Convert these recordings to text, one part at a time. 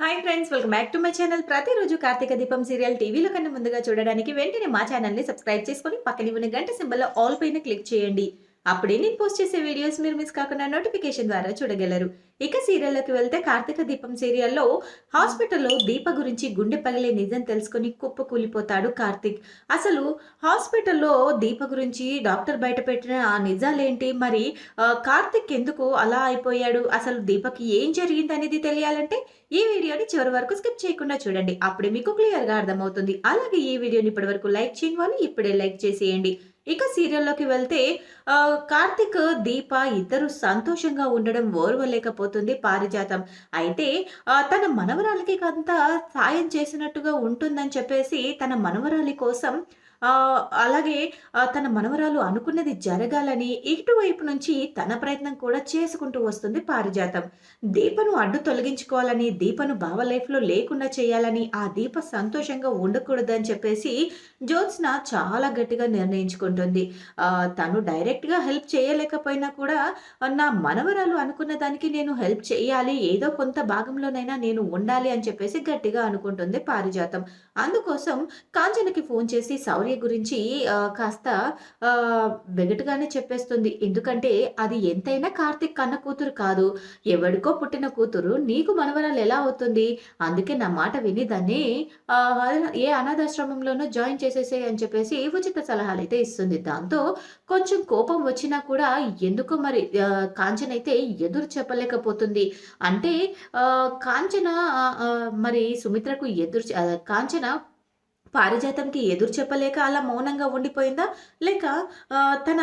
Hi friends welcome back to my channel ప్రతిరోజు కార్తీక దీపం serial టీవీలో కన్నా ముందుగా చూడడానికి వెంటనే మా ఛానల్ని సబ్స్క్రైబ్ చేసుకొని పక్కన ఉన్న గంట సింబల్లో ఆల్ పైన క్లిక్ చేయండి. అప్పుడే నేను పోస్ట్ చేసే వీడియోస్ మీరు మిస్ కాకుండా నోటిఫికేషన్ ద్వారా చూడగలరు. ఇక సీరియల్లోకి వెళ్తే కార్తీక దీపం సీరియల్లో హాస్పిటల్లో దీప గురించి గుండె పగిలే నిజం తెలుసుకొని కుప్ప కూలిపోతాడు కార్తీక్. అసలు హాస్పిటల్లో దీప గురించి డాక్టర్ బయట పెట్టిన ఆ నిజాలేంటి? మరి కార్తిక్ ఎందుకు అలా అయిపోయాడు? అసలు దీపకి ఏం జరిగింది అనేది తెలియాలంటే ఈ వీడియోని చివరి వరకు స్కిప్ చేయకుండా చూడండి. అప్పుడే మీకు క్లియర్గా అర్థమవుతుంది. అలాగే ఈ వీడియోని ఇప్పటి వరకు లైక్ చేయని వాళ్ళు ఇప్పుడే లైక్ చేసేయండి. ఇక సీరియల్లోకి వెళ్తే కార్తిక్ దీప ఇద్దరు సంతోషంగా ఉండడం ఓర్వలేకపోతుంది పారిజాతం. అయితే తన మనవరాలకి కొంత సాయం చేసినట్టుగా ఉంటుందని చెప్పేసి తన మనవరాలి కోసం అలాగే తన మనవరాలు అనుకున్నది జరగాలని ఇటువైపు నుంచి తన ప్రయత్నం కూడా చేసుకుంటూ వస్తుంది పారిజాతం. దీపను అడ్డు తొలగించుకోవాలని దీపను బావ లైఫ్లో లేకుండా చేయాలని ఆ దీప సంతోషంగా ఉండకూడదని చెప్పేసి జ్యోత్స్న చాలా గట్టిగా నిర్ణయించుకుంటుంది. తను డైరెక్ట్గా హెల్ప్ చేయలేకపోయినా కూడా నా మనవరాలు అనుకున్న దానికి నేను హెల్ప్ చేయాలి ఏదో కొంత భాగంలోనైనా నేను ఉండాలి అని చెప్పేసి గట్టిగా అనుకుంటుంది పారిజాతం. అందుకోసం కాంచనకి ఫోన్ చేసి శౌర్య గురించి కాస్త వెగటుగానే చెప్పేస్తుంది. ఎందుకంటే అది ఎంతైనా కార్తిక్ కన్న కూతురు కాదు. ఎవడికో పుట్టిన కూతురు. నీకు మనవరాలు ఎలా అవుతుంది? అందుకే నా మాట విని దాన్ని ఏ అనాథాశ్రమంలోనూ జాయిన్ చేసేసే అని చెప్పేసి ఉచిత సలహాలు అయితే ఇస్తుంది. దాంతో కొంచెం కోపం వచ్చినా కూడా ఎందుకో మరి కాంచన అయితే ఎదురు చెప్పలేకపోతుంది. అంటే కాంచన మరి సుమిత్రకు ఎదురు కాంచన పారిజాతంకి ఎదురు చెప్పలేక అలా మౌనంగా ఉండిపోయిందా? లేక తన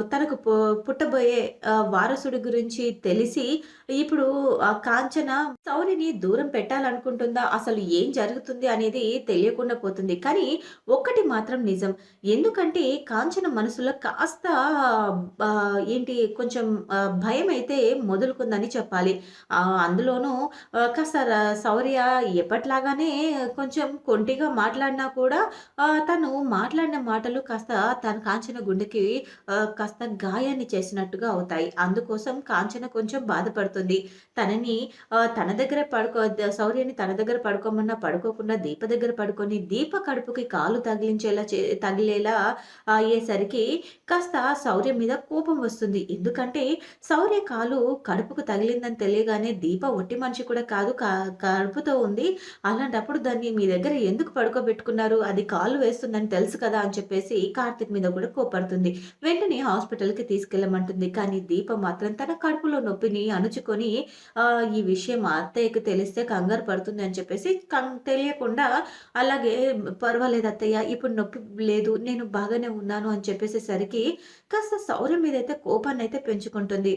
తనకు పు- పుట్టబోయే వారసుడి గురించి తెలిసి ఇప్పుడు ఆ కాంచన సౌరిని దూరం పెట్టాలనుకుంటుందా? అసలు ఏం జరుగుతుంది అనేది తెలియకుండా పోతుంది. కానీ ఒక్కటి మాత్రం నిజం. ఎందుకంటే కాంచన మనసులో కాస్త ఏంటి కొంచెం భయం అయితే మొదలుకుందని చెప్పాలి. అందులోనూ కాస్త సౌర్య ఎప్పట్లాగానే కొంచెం కొంటిగా మాట్లాడినా కూడా తను మాట్లాడిన మాటలు కాస్త తన కాంచన గుండెకి కాస్త గాయాన్ని చేసినట్టుగా అవుతాయి. అందుకోసం కాంచన కొంచెం బాధపడుతుంది. తనని తన దగ్గర పడుకో శౌర్యని తన దగ్గర పడుకోమన్నా పడుకోకుండా దీప దగ్గర పడుకొని దీప కడుపుకి కాలు తగిలించేలా చే తగిలేలా అయ్యేసరికి కాస్త శౌర్య మీద కోపం వస్తుంది. ఎందుకంటే శౌర్య కాలు కడుపుకు తగిలిందని తెలియగానే దీప ఒట్టి మనిషి కూడా కాదు కడుపుతో ఉంది. అలాంటప్పుడు దాన్ని మీ దగ్గర ఎందుకు పెట్టుకున్నారు. అది కాలు వేస్తుందని తెలుసు కదా అని చెప్పేసి కార్తిక్ మీద కూడా కోపడుతుంది. వెంటనే హాస్పిటల్కి తీసుకెళ్ళమంటుంది. కానీ దీప మాత్రం తన కడుపులో నొప్పిని అణుచుకొని ఈ విషయం అత్తయ్యకు అత్తయ్యకి తెలిస్తే కంగారు పడుతుంది అని చెప్పేసి కం- తెలియకుండా అలాగే పర్వాలేదు అత్తయ్య ఇప్పుడు నొప్పి లేదు నేను బాగానే ఉన్నాను అని చెప్పేసేసరికి కాస్త శౌర్యం మీద అయితే కోపాన్ని అయితే పెంచుకుంటుంది.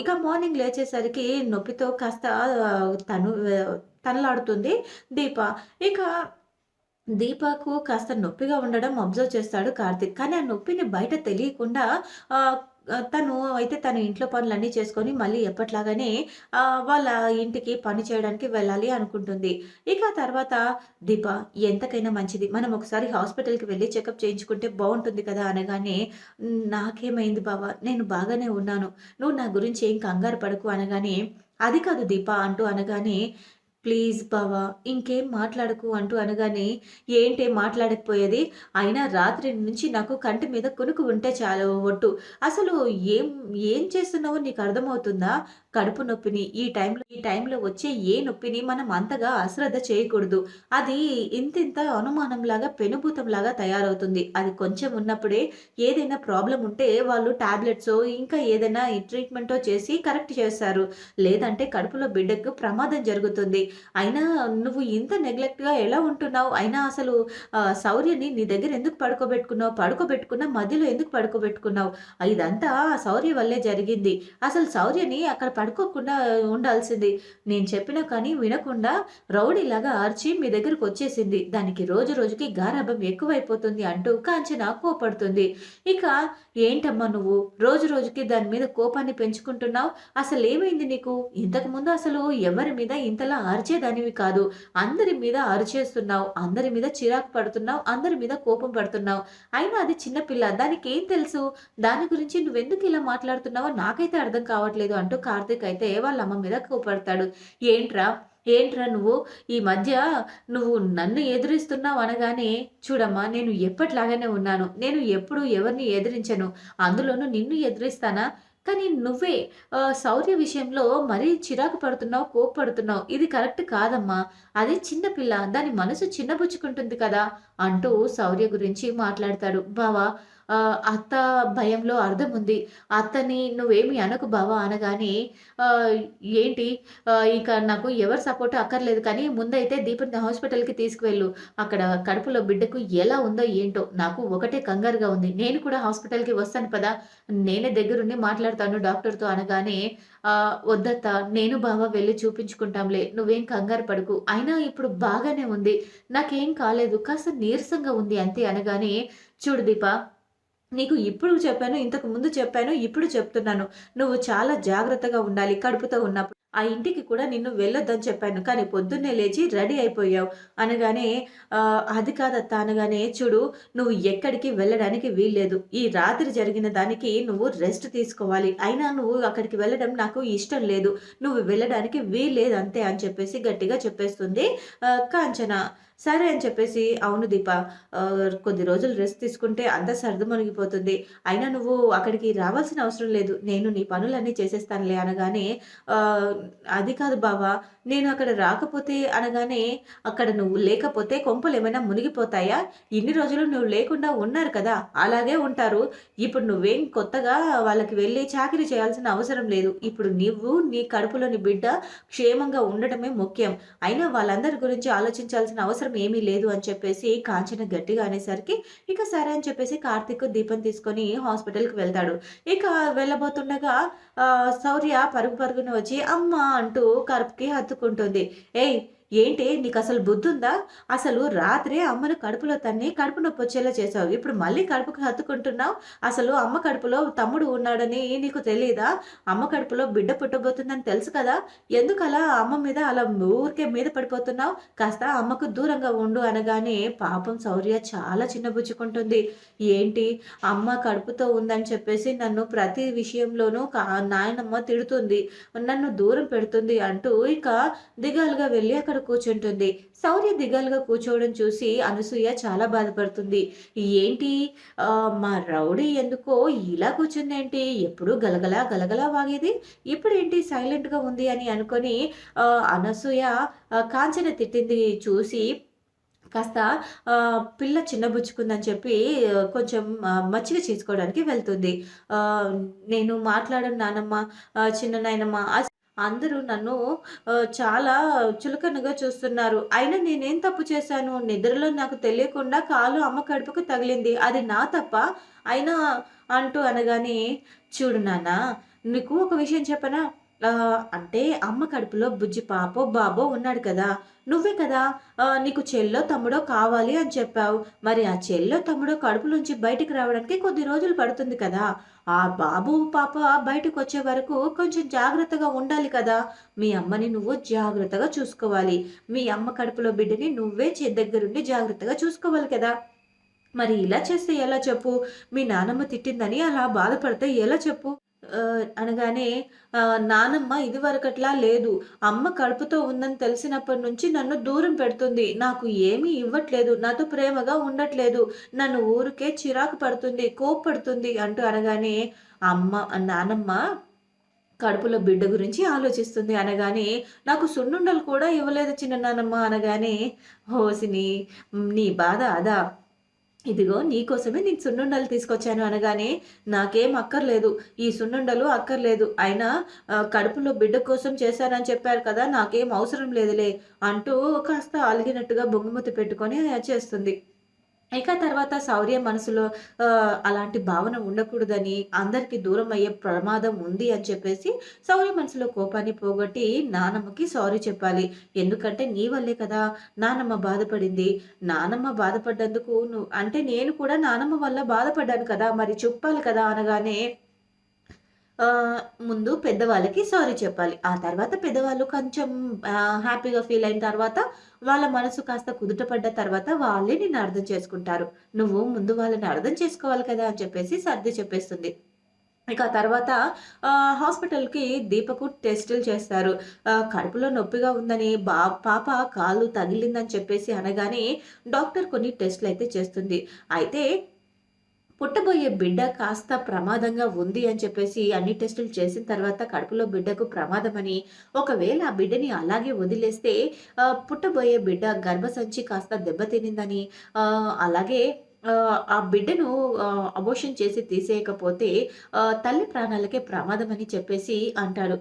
ఇక మార్నింగ్ లేచేసరికి నొప్పితో కాస్త తను తనలాడుతుంది దీప. ఇక దీపకు కాస్త నొప్పిగా ఉండడం అబ్జర్వ్ చేస్తాడు కార్తిక్. కానీ ఆ నొప్పిని బయట తెలియకుండా తను అయితే తన ఇంట్లో పనులన్నీ చేసుకొని మళ్ళీ ఎప్పట్లాగానే వాళ్ళ ఇంటికి పని చేయడానికి వెళ్ళాలి అనుకుంటుంది. ఇక తర్వాత దీప ఎంతకైనా మంచిది. మనం ఒకసారి హాస్పిటల్కి వెళ్ళి చెకప్ చేయించుకుంటే బాగుంటుంది కదా అనగానే నాకేమైంది బావా? నేను బాగానే ఉన్నాను. నువ్వు నా గురించి ఏం కంగారు పడకు అనగానే అది కాదు దీప అంటూ అనగానే ప్లీజ్ బావా ఇంకేం మాట్లాడకు అంటూ అనగానే ఏంటే మాట్లాడకపోయేది? అయినా రాత్రి నుంచి నాకు కంటి మీద కునుకు ఉంటే చాలు ఒట్టు. అసలు ఏం ఏం చేస్తున్నావో నీకు అర్థమవుతుందా? కడుపు నొప్పిని ఈ టైంలో ఈ టైంలో వచ్చే ఏ నొప్పిని మనం అంతగా అశ్రద్ధ చేయకూడదు. అది ఇంతింత అనుమానంలాగా పెనుభూతంలాగా తయారవుతుంది. అది కొంచెం ఉన్నప్పుడే ఏదైనా ప్రాబ్లం ఉంటే వాళ్ళు టాబ్లెట్స్ ఇంకా ఏదైనా ట్రీట్మెంటో చేసి కరెక్ట్ చేస్తారు. లేదంటే కడుపులో బిడ్డకు ప్రమాదం జరుగుతుంది. అయినా నువ్వు ఇంత నెగ్లెక్ట్గా ఎలా ఉంటున్నావు? అయినా అసలు సౌర్యని శౌర్యని నీ దగ్గర ఎందుకు పడుకోబెట్టుకున్నావు? పడుకోబెట్టుకున్నా మధ్యలో ఎందుకు పడుకోబెట్టుకున్నావు? ఇదంతా శౌర్య వల్లే జరిగింది. అసలు శౌర్యని అక్కడ అడుకోకుండా ఉండాల్సింది. నేను చెప్పినా కానీ వినకుండా రౌడీలాగా ఆర్చి మీ దగ్గరకు వచ్చేసింది. దానికి రోజు రోజుకి గారాభం ఎక్కువైపోతుంది అంటూ కాంచన కోపడుతుంది. ఇక ఏంటమ్మా నువ్వు? రోజు రోజుకి దాని మీద కోపాన్ని పెంచుకుంటున్నావు? అసలు ఏమైంది నీకు? ఇంతకు ముందు అసలు ఎవరి మీద ఇంతలా అరిచేదానివి కాదు. అందరి మీద అరిచేస్తున్నావు అందరి మీద చిరాకు పడుతున్నావు. అందరి మీద కోపం పడుతున్నావు. అయినా అది చిన్నపిల్ల దానికి ఏం తెలుసు? దాని గురించి నువ్వెందుకు ఇలా మాట్లాడుతున్నావో నాకైతే అర్థం కావట్లేదు అంటూ కార్తీక్ అయితే వాళ్ళ అమ్మ మీద కోపడతాడు. ఏంట్రా? ఏంట్రా నువ్వు? ఈ మధ్య నువ్వు నన్ను ఎదిరిస్తున్నావు అనగానే చూడమ్మా నేను ఎప్పటిలాగానే ఉన్నాను. నేను ఎప్పుడు ఎవరిని ఎదిరించను. అందులోనూ నిన్ను ఎదిరిస్తానా? కానీ నువ్వే శౌర్య విషయంలో మరీ చిరాకు పడుతున్నావు కోప్పడుతున్నావు. ఇది కరెక్ట్ కాదమ్మా. అది చిన్నపిల్ల దాని మనసు చిన్నబుచ్చుకుంటుంది కదా అంటూ శౌర్య గురించి మాట్లాడతాడు. బావా అత్త భయంలో అర్థం ఉంది. అత్తని నువ్వేమి అనకు బావా అనగానే ఏంటి? ఇక నాకు ఎవరు సపోర్ట్ అక్కర్లేదు కానీ ముందైతే దీపని హాస్పిటల్కి తీసుకువెళ్ళు. అక్కడ కడుపులో బిడ్డకు ఎలా ఉందో ఏంటో. నాకు ఒకటే కంగారుగా ఉంది. నేను కూడా హాస్పిటల్కి వస్తాను పదా. నేనే దగ్గరుండి మాట్లాడతాను డాక్టర్తో అనగానే వద్దత్త నేను బావ వెళ్ళి చూపించుకుంటాంలే. నువ్వేం కంగారు పడుకు. అయినా ఇప్పుడు బాగానే ఉంది. నాకేం కాలేదు. కాస్త నీరసంగా ఉంది అంతే అనగానే చూడు దీప నీకు ఇప్పుడు చెప్పాను ఇంతకు ముందు చెప్పాను ఇప్పుడు చెప్తున్నాను. నువ్వు చాలా జాగ్రత్తగా ఉండాలి కడుపుతో ఉన్నప్పుడు. ఆ ఇంటికి కూడా నిన్ను వెళ్ళొద్దని చెప్పాను కానీ పొద్దున్నే లేచి రెడీ అయిపోయావు. అనగానే అది కాదత్త అనగానే చూడు నువ్వు ఎక్కడికి వెళ్ళడానికి వీల్లేదు. ఈ రాత్రి జరిగిన దానికి నువ్వు రెస్ట్ తీసుకోవాలి. అయినా నువ్వు అక్కడికి వెళ్ళడం నాకు ఇష్టం లేదు. నువ్వు వెళ్ళడానికి వీల్లేదు అంతే అని చెప్పేసి గట్టిగా చెప్పేస్తుంది కాంచన. సరే అని చెప్పేసి అవును దీప కొద్ది రోజులు రెస్ట్ తీసుకుంటే అంత సర్దు మునిగిపోతుంది. అయినా నువ్వు అక్కడికి రావాల్సిన అవసరం లేదు. నేను నీ పనులన్నీ చేసేస్తానులే అనగానే అది కాదు బావా నేను అక్కడ రాకపోతే అనగానే అక్కడ నువ్వు లేకపోతే కొంపలు ఏమైనా మునిగిపోతాయా? ఇన్ని రోజులు నువ్వు లేకుండా ఉన్నారు కదా అలాగే ఉంటారు. ఇప్పుడు నువ్వేం కొత్తగా వాళ్ళకి వెళ్ళి చాకరీ చేయాల్సిన అవసరం లేదు. ఇప్పుడు నువ్వు నీ కడుపులోని బిడ్డ క్షేమంగా ఉండటమే ముఖ్యం. అయినా వాళ్ళందరి గురించి ఆలోచించాల్సిన అవసరం ఏమీ లేదు అని చెప్పేసి కాంచన గట్టిగా అనేసరికి ఇక సరే అని చెప్పేసి కార్తీక్ దీపం తీసుకొని హాస్పిటల్కి వెళ్తాడు. ఇక వెళ్ళబోతుండగా ఆ, శౌర్య పరుగు పరుగున వచ్చి అమ్మ అంటూ కరుపుకి హత్తుకుంటుంది. ఏయ్ ఏంటి నీకు అసలు బుద్ధుందా? అసలు రాత్రే అమ్మను కడుపులో తన్ని కడుపు నొప్పి వచ్చేలా చేసావు. ఇప్పుడు మళ్ళీ కడుపుకి హత్తుకుంటున్నావు? అసలు అమ్మ కడుపులో తమ్ముడు ఉన్నాడని నీకు తెలియదా అమ్మ కడుపులో బిడ్డ పుట్టబోతుందని తెలుసు కదా? ఎందుకు అలా అమ్మ మీద అలా ఊరికే మీద పడిపోతున్నావు? కాస్త అమ్మకు దూరంగా ఉండు అనగానే పాపం శౌర్య చాలా చిన్నబుచ్చుకుంటుంది ఏంటి? అమ్మ కడుపుతో ఉందని చెప్పేసి నన్ను ప్రతి విషయంలోనూ నాయనమ్మ తిడుతుంది. నన్ను దూరం పెడుతుంది అంటూ ఇక దిగాలుగా వెళ్ళి అక్కడ కూర్చుంటుంది. శౌర్య దిగాలుగా కూర్చోవడం చూసి అనసూయ చాలా బాధపడుతుంది. ఏంటి? ఆ, మా రౌడీ ఎందుకో ఇలా కూర్చుందేంటి? ఎప్పుడు గలగలా గలగలా వాగేది? ఇప్పుడు ఏంటి సైలెంట్గా ఉంది అని అనుకొని అనసూయ కాంచన తిట్టింది చూసి కాస్త ఆ, పిల్ల చిన్నబుచ్చుకుందని చెప్పి కొంచెం ఆ, మచ్చిక చేసుకోవడానికి వెళ్తుంది. ఆ, నేను మాట్లాడను నానమ్మ చిన్న నాయనమ్మ అందరూ నన్ను చాలా చులకనగా చూస్తున్నారు. అయినా నేనేం తప్పు చేశాను? నిద్రలో నాకు తెలియకుండా కాలు అమ్మ కడుపుకు తగిలింది. అది నా తప్ప అయినా అంటూ అనగానే చూడు నాన్న నీకు ఒక విషయం చెప్పనా? అంటే అమ్మ కడుపులో బుజ్జి పాపో బాబో ఉన్నాడు కదా. నువ్వే కదా నీకు చెల్లో తమ్ముడో కావాలి అని చెప్పావు. మరి ఆ చెల్లో తమ్ముడో కడుపు నుంచి బయటికి రావడానికి కొద్ది రోజులు పడుతుంది కదా. ఆ బాబు పాప బయటకు వచ్చే వరకు కొంచెం జాగ్రత్తగా ఉండాలి కదా. మీ అమ్మని నువ్వు జాగ్రత్తగా చూసుకోవాలి. మీ అమ్మ కడుపులో బిడ్డని నువ్వే చే దగ్గరుండి జాగ్రత్తగా చూసుకోవాలి కదా. మరి ఇలా చేస్తే ఎలా చెప్పు? మీ నానమ్మ తిట్టిందని అలా బాధపడితే ఎలా చెప్పు? అనగానే నానమ్మ ఇదివరకట్లా లేదు. అమ్మ కడుపుతో ఉందని తెలిసినప్పటి నుంచి నన్ను దూరం పెడుతుంది. నాకు ఏమీ ఇవ్వట్లేదు. నాతో ప్రేమగా ఉండట్లేదు. నన్ను ఊరికే చిరాకు పడుతుంది కోప్పడుతుంది అంటూ అనగానే అమ్మ నానమ్మ కడుపులో బిడ్డ గురించి ఆలోచిస్తుంది. అనగానే నాకు సున్నుండలు కూడా ఇవ్వలేదు చిన్న నానమ్మ అనగానే హోసిని నీ బాధ అదా? ఇదిగో నీకోసమే నేను సున్నుండలు తీసుకొచ్చాను అనగానే నాకేం అక్కర్లేదు. ఈ సున్నుండలు అక్కర్లేదు. అయినా కడుపులో బిడ్డ కోసం చేశానని చెప్పారు కదా నాకేం అవసరం లేదులే అంటూ కాస్త అలిగినట్టుగా బొంగుమతి పెట్టుకొని చేస్తుంది. ఇక తర్వాత శౌర్య మనసులో ఆ, అలాంటి భావన ఉండకూడదని అందరికీ దూరం అయ్యే ప్రమాదం ఉంది అని చెప్పేసి శౌర్య మనసులో కోపాన్ని పోగొట్టి నానమ్మకి సారీ చెప్పాలి. ఎందుకంటే నీ వల్లే కదా నానమ్మ బాధపడింది. నానమ్మ బాధపడ్డందుకు నువ్వు అంటే నేను కూడా నానమ్మ వల్ల బాధపడ్డాను కదా మరి చెప్పాలి కదా అనగానే ముందు పెద్దవాళ్ళకి సారీ చెప్పాలి ఆ తర్వాత పెద్దవాళ్ళు కొంచెం హ్యాపీగా ఫీల్ అయిన తర్వాత వాళ్ళ మనసు కాస్త కుదుటపడ్డ తర్వాత వాళ్ళే నిన్ను అర్థం చేసుకుంటారు నువ్వు ముందు వాళ్ళని అర్థం చేసుకోవాలి కదా అని చెప్పేసి సర్ది చెప్పేస్తుంది ఇక తర్వాత హాస్పిటల్‌కి దీపకు టెస్టులు చేస్తారు. కడుపులో నొప్పిగా ఉందని బా పాప కాలు తగిలిందని చెప్పేసి అనగానే డాక్టర్ కొన్ని టెస్టులయితే చేస్తుంది. అయితే పుట్టబోయే బిడ్డ కాస్త ప్రమాదంగా ఉంది అని చెప్పేసి అన్ని టెస్టులు చేసిన తర్వాత కడుపులో బిడ్డకు ప్రమాదమని, ఒకవేళ ఆ బిడ్డని అలాగే వదిలేస్తే పుట్టబోయే బిడ్డ గర్భసంచి కాస్త దెబ్బతినిందని అలాగే ఆ బిడ్డను అబోషన్ చేసి తీసేయకపోతే తల్లి ప్రాణాలకే ప్రమాదమని చెప్పేసి అంటాడు.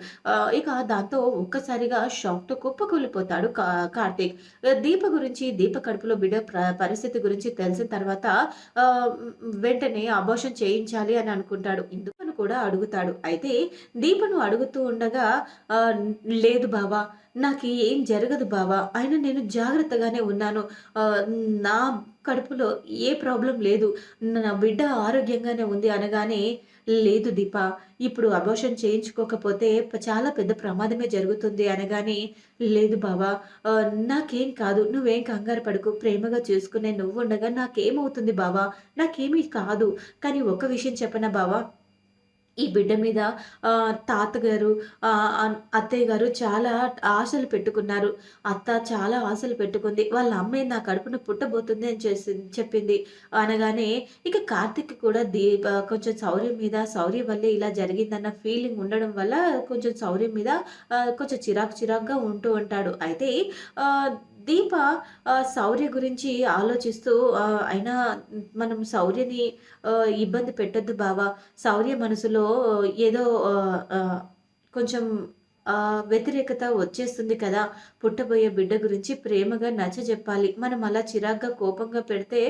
ఇక దాంతో ఒక్కసారిగా షాక్‌తో కుప్పకూలిపోతాడు కా కార్తీక్. దీప గురించి దీప కడుపులో బిడ్డ పరిస్థితి గురించి తెలిసిన తర్వాత వెంటనే అబోషన్ చేయించాలి అని అనుకుంటాడు. ఎందుకని కూడా అడుగుతాడు. అయితే దీపను అడుగుతూ ఉండగా లేదు బావా నాకు ఏం జరగదు బావా అయినా నేను జాగ్రత్తగానే ఉన్నాను. నా కడుపులో ఏ ప్రాబ్లం లేదు. నా బిడ్డ ఆరోగ్యంగానే ఉంది అనగానే, లేదు దీప ఇప్పుడు అబోషన్ చేయించుకోకపోతే చాలా పెద్ద ప్రమాదమే జరుగుతుంది అనగానే, లేదు బావా నాకేం కాదు. నువ్వేం కంగారు పడుకు ప్రేమగా చూసుకునే నువ్వుండగా నాకేమవుతుంది బావా నాకేమీ కాదు. కానీ ఒక్క విషయం చెప్పనా బావా ఈ బిడ్డ మీద తాతగారు అత్తయ్య గారు చాలా ఆశలు పెట్టుకున్నారు. అత్త చాలా ఆశలు పెట్టుకుంది. వాళ్ళ అమ్మాయి నా కడుపున పుట్టబోతుంది అని చేసి చెప్పింది. అనగానే ఇక కార్తీక్ కూడా దీప కొంచెం శౌర్యం మీద శౌర్య వల్లే ఇలా జరిగిందన్న ఫీలింగ్ ఉండడం వల్ల కొంచెం శౌర్యం మీద కొంచెం చిరాకు చిరాకుగా ఉంటూ ఉంటాడు. అయితే దీప శౌర్య గురించి ఆలోచిస్తూ అయినా మనం శౌర్యని ఇబ్బంది పెట్టొద్దు బావా. శౌర్య మనసులో ఏదో కొంచెం వ్యతిరేకత వచ్చేస్తుంది కదా! పుట్టబోయే బిడ్డ గురించి ప్రేమగా నచ్చ చెప్పాలి మనం అలా చిరాగ్గా, కోపంగా పెడితే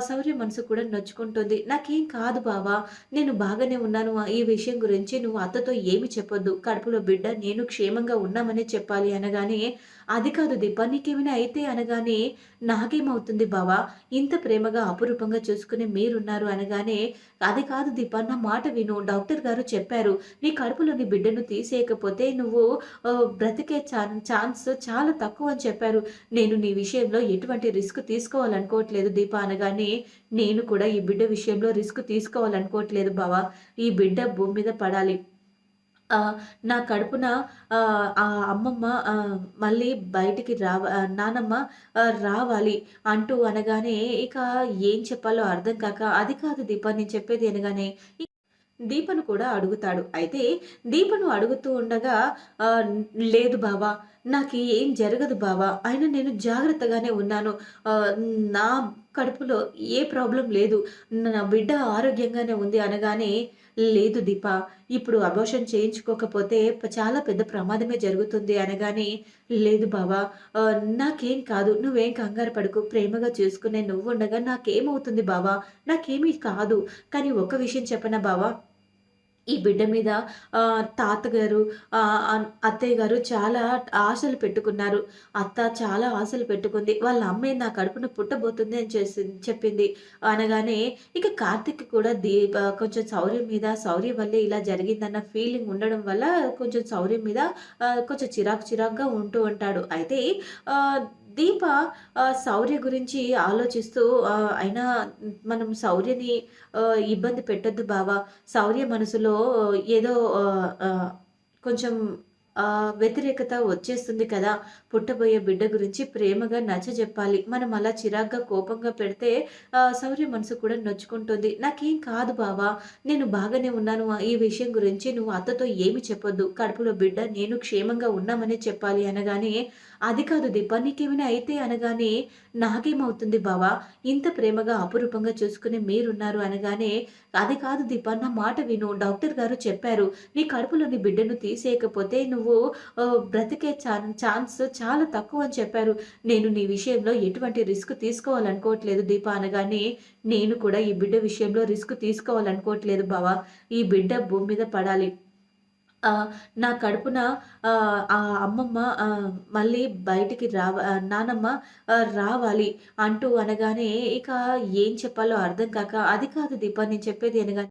సౌర్య శౌర్య మనసు కూడా నొచ్చుకుంటుంది. నాకేం కాదు బావా నేను బాగానే ఉన్నాను. ఈ విషయం గురించి నువ్వు అత్తతో ఏమి చెప్పొద్దు. కడుపులో బిడ్డ నేను క్షేమంగా ఉన్నామనే చెప్పాలి అనగానే, అది కాదు దీప నీకేమైనా అయితే అనగానే, నాకేమవుతుంది బావా ఇంత ప్రేమగా, అపురూపంగా చూసుకునే మీరున్నారు అనగానే, అది కాదు దీప నా మాట విను. డాక్టర్ గారు చెప్పారు. నీ కడుపులోని బిడ్డను తీసేయకపోతే నువ్వు నువ్వు బ్రతికే ఛాన్స్ చాలా తక్కువ అని చెప్పారు. నేను నీ విషయంలో ఎటువంటి రిస్క్ తీసుకోవాలనుకోవట్లేదు దీప అనగానే, నేను కూడా ఈ బిడ్డ విషయంలో రిస్క్ తీసుకోవాలనుకోవట్లేదు బావ. ఈ బిడ్డ భూమి మీద పడాలి. నా కడుపున ఆ అమ్మమ్మ మళ్ళీ బయటికి రావ నానమ్మ రావాలి అంటూ అనగానే, ఇక ఏం చెప్పాలో అర్థం కాక, అది కాదు దీప నేను చెప్పేది అనగానే, దీపను కూడా అడుగుతాడు. అయితే దీపను అడుగుతూ ఉండగా లేదు బావా నాకు ఏం జరగదు బావా అయినా నేను జాగ్రత్తగానే ఉన్నాను. నా కడుపులో ఏ ప్రాబ్లం లేదు. నా బిడ్డ ఆరోగ్యంగానే ఉంది అనగానే, లేదు దీప ఇప్పుడు అబోషన్ చేయించుకోకపోతే చాలా పెద్ద ప్రమాదమే జరుగుతుంది అనగానే, లేదు బావా నాకేం కాదు. నువ్వేం కంగారు పడుకు ప్రేమగా చూసుకునే నువ్వు ఉండగా నాకేమవుతుంది బావా నాకేమీ కాదు. కానీ ఒక్క విషయం చెప్పనా బావా ఈ బిడ్డ మీద తాతగారు అత్తయ్య గారు చాలా ఆశలు పెట్టుకున్నారు. అత్త చాలా ఆశలు పెట్టుకుంది. వాళ్ళ అమ్మే నా కడుపున పుట్టబోతుంది అని చేసి చెప్పింది. అనగానే ఇక కార్తీక్ కూడా దీ కొంచెం శౌర్యం మీద శౌర్య వల్లే ఇలా జరిగిందన్న ఫీలింగ్ ఉండడం వల్ల కొంచెం శౌర్యం మీద కొంచెం చిరాకు చిరాకుగా ఉంటూ ఉంటాడు. అయితే దీప శౌర్య గురించి ఆలోచిస్తూ అయినా మనం శౌర్యని ఇబ్బంది పెట్టొద్దు బావా శౌర్య మనసులో ఏదో కొంచెం వ్యతిరేకత వచ్చేస్తుంది కదా! పుట్టబోయే బిడ్డ గురించి ప్రేమగా నచ్చ చెప్పాలి మనం అలా చిరాగ్గా, కోపంగా పెడితే శౌర్య మనసు కూడా నొచ్చుకుంటుంది. నాకేం కాదు బావా నేను బాగానే ఉన్నాను. ఈ విషయం గురించి నువ్వు అత్తతో ఏమి చెప్పొద్దు. కడుపులో బిడ్డ నేను క్షేమంగా ఉన్నామనే చెప్పాలి అనగానే, అది కాదు దీప నీకేమైనా అయితే అనగానే, నాకేమవుతుంది బావా ఇంత ప్రేమగా, అపురూపంగా చూసుకునే మీరున్నారు అనగానే, అది కాదు దీప నా మాట విను. డాక్టర్ గారు చెప్పారు. నీ కడుపులోని బిడ్డను తీసేయకపోతే నువ్వు బ్రతికే ఛాన్ ఛాన్స్ చాలా తక్కువ అని చెప్పారు. నేను నీ విషయంలో ఎటువంటి రిస్క్ తీసుకోవాలనుకోవట్లేదు దీప అనగానే, నేను కూడా ఈ బిడ్డ విషయంలో రిస్క్ తీసుకోవాలనుకోవట్లేదు బావా ఈ బిడ్డ భూమి మీద పడాలి. నా కడుపున ఆ అమ్మమ్మ మళ్ళీ బయటికి రావ నానమ్మ రావాలి అంటూ అనగానే, ఇక ఏం చెప్పాలో అర్థం కాక, అది కాదు దీప నేను చెప్పేది అనగానే